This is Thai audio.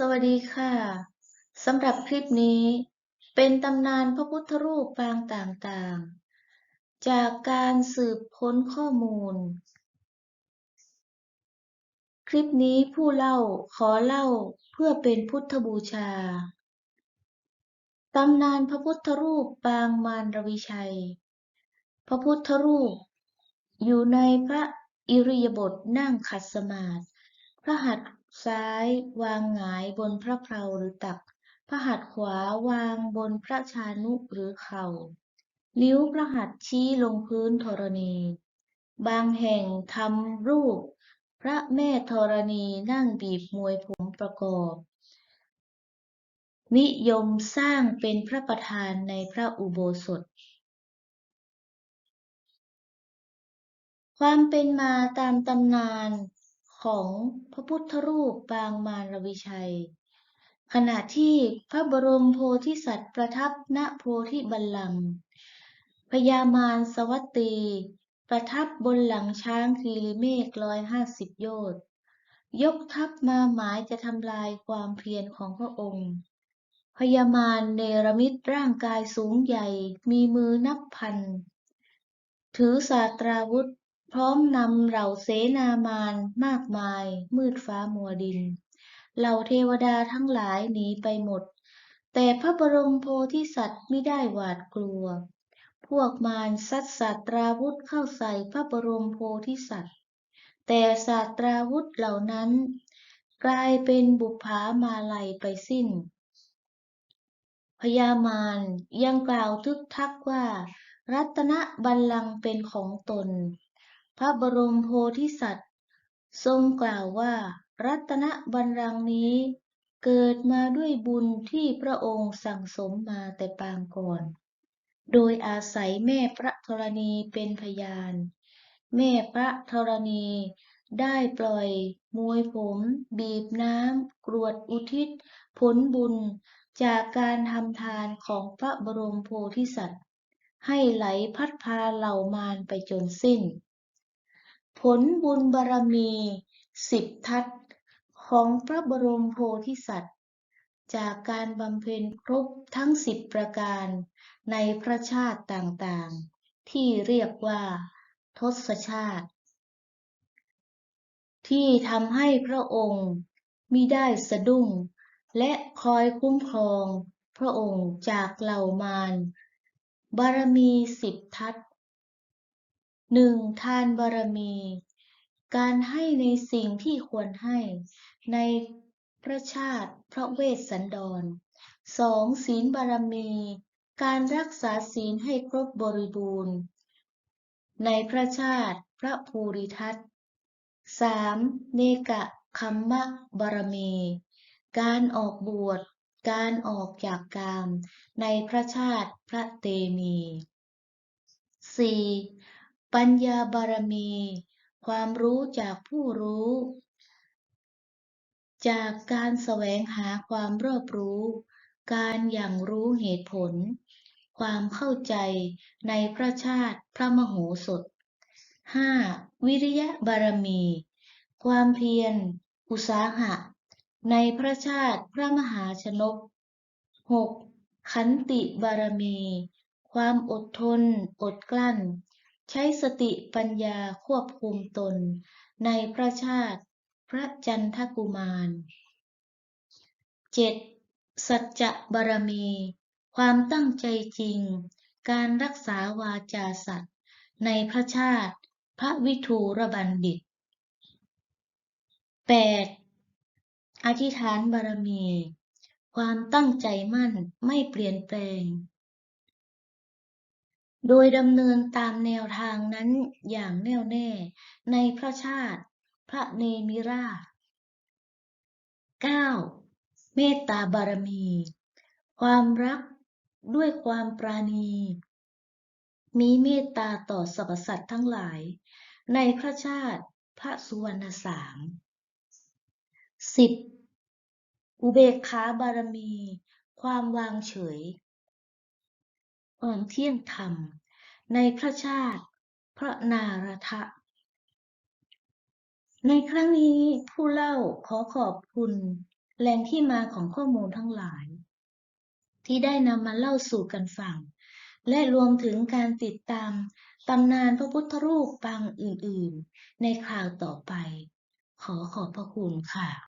สวัสดีค่ะ สำหรับคลิปนี้ เป็นตำนานพระพุทธรูปปางต่างๆ จากการสืบค้นข้อมูล คลิปนี้ผู้เล่าขอเล่าเพื่อเป็นพุทธบูชา ตำนานพระพุทธรูปปางมารรวิชัย พระพุทธรูป อยู่ในพระอิริยาบถนั่งขัดสมาธิ พระหัตถ์ซ้ายวางหงายบนพระเพลาหรือตัก พระหัตถ์ขวาวางบนพระชานุหรือเข่านิ้วพระหัตถ์ชี้ลงพื้นธรณี บางแห่งทำรูป พระแม่ธรณีนั่งบีบมวยผมประกอบ นิยมสร้างเป็นพระประธานในพระอุโบสถความเป็นมาตามตำนาน ของพระพุทธรูปปางมารวิชัย ขณะที่พระบรมโพธิสัตว์ประทับณโพธิบัลลังก์พญามารสวัตตี ประทับบนหลังช้างคีรีเมฆร้อยห้าสิบโยชน์ยกทัพมาหมายจะทำลายความเพียรของพระองค์พญามารเนรมิตร่างกายสูงใหญ่มีมือนับพัน ถือศาตราวุธ พร้อมนำเหล่าเสนามารมากมาย มืดฟ้ามัวดิน เหล่าเทวดาทั้งหลายหนีไปหมด แต่พระบรมโพธิสัตว์ไม่ได้หวาดกลัว พวกมารซัดศาตราวุธเข้าใส่พระบรมโพธิสัตว์ แต่ศาตราวุธเหล่านั้น กลายเป็นบุปผามาลัยไปสิ้น พญามารยังกล่าวทึกทักว่า รัตนบัลลังก์เป็นของตน พระบรมโพธิสัตว์ ทรงกล่าวว่า รัตนบัลลังก์นี้ เกิดมาด้วยบุญที่พระองค์สั่งสมมาแต่ปางก่อน โดยอาศัยแม่พระธรณีเป็นพยาน แม่พระธรณีได้ปล่อยมวยผม บีบน้ำกรวดอุทิศ ผลบุญจากการทำทานของพระบรมโพธิสัตว์ ให้ไหลพัดพาเหล่ามารไปจนสิ้น ผลบุญบารมีสิบทัศของพระบรมโพธิสัตว์ จากการบำเพ็ญครบทั้งสิบประการในพระชาติต่างๆ ที่เรียกว่าทศชาติ ที่ทำให้พระองค์มิได้สะดุ้ง และคอยคุ้มครองพระองค์จากเหล่ามารบารมีสิบทัศ หนึ่งทานบารมี การให้ในสิ่งที่ควรให้ในพระชาติพระเวสสันดรสองศีลบารมี การรักษาศีลให้ครบบริบูรณ์ ในพระชาติพระภูริทัตสามเนกะคัมมะบารมี การออกบวช การออกจากกาม ในพระชาติพระเตมีสี่ ปัญญาบารมี ความรู้จากผู้รู้ จากการแสวงหาความรอบรู้ การอย่างรู้เหตุผล ความเข้าใจในพระชาติพระมโหสถห้าวิริยะบารมี ความเพียร อุตสาหะ ในพระชาติพระมหาชนกหกขันติบารมี ความอดทน อดกลั้น ใช้สติปัญญาควบคุมตน ในพระชาติ พระจันทกุมารเจ็ดสัจจะบารมี ความตั้งใจจริง การรักษาวาจาสัตย์ในพระชาติ พระวิทูรบัณฑิตแปดอธิษฐานบารมี ความตั้งใจมั่นไม่เปลี่ยนแปลง โดยดำเนินตามแนวทางนั้นอย่างแน่วแน่ในพระชาติ พระเนมิราช 9. เมตตาบารมี ความรักด้วยความปราณี มีเมตตาต่อสรรพสัตว์ทั้งหลาย ในพระชาติพระสุวรรณสาม 10. อุเบกขาบารมี ความวางเฉย ความเที่ยงธรรม ในพระชาติ พระนารทะ ในครั้งนี้ผู้เล่าขอขอบคุณแหล่งที่มาของข้อมูลทั้งหลาย ที่ได้นำมาเล่าสู่กันฟัง และรวมถึงการติดตามตำนานพระพุทธรูปปางอื่น ๆ ในคราวต่อไป ขอขอบพระคุณค่ะ